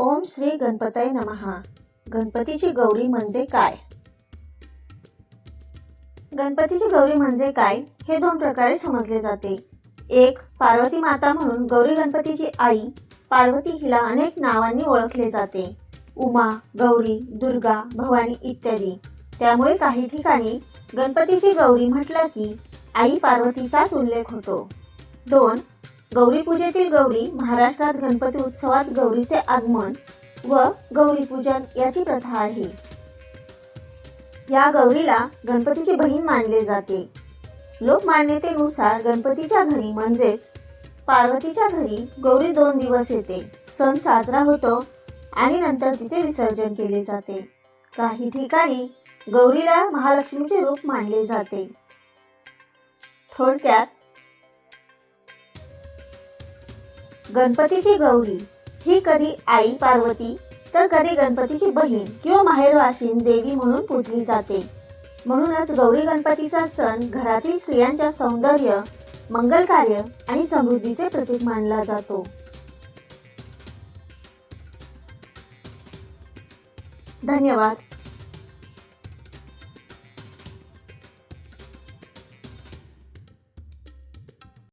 ओम श्री गणपताय नमहा गणपतीची गौरी म्हणजे काय? गणपतीची गौरी म्हणजे काय हे दोन प्रकारे समजले जाते. एक पार्वती माता म्हणून गौरी गणपतीची आई पार्वती हिला अनेक नावांनी ओळखले जाते. उमा गौरी दुर्गा भवानी इत्यादी. त्यामुळे काही ठिकाणी गणपतीची गौरी म्हटलं की आई पार्वतीचाच उल्लेख होतो. दोन गौरी पूजेतील गौरी महाराष्ट्रात गणपती उत्सवात गौरीचे आगमन व गौरी पूजन याची प्रथा आहे. या गौरीला गणपतीची बहीण मानले जाते. लोकमान्यतेनुसार गणपतीच्या घरी म्हणजेच पार्वतीच्या घरी गौरी दोन दिवस येते. सण साजरा होतो आणि नंतर तिचे विसर्जन केले जाते. काही ठिकाणी गौरीला महालक्ष्मीचे रूप मानले जाते. थोडक्यात गणपतीची गौरी. ही कधी आई पार्वती तर कधी गणपतीची बहीण किंवा माहेरवाशीन देवी म्हणून पूजली जाते. म्हणूनच गौरी गणपतीचा सण घरातील स्त्रियांच्या सौंदर्य मंगल कार्य आणि समृद्धीचे प्रतीक मानला जातो. धन्यवाद.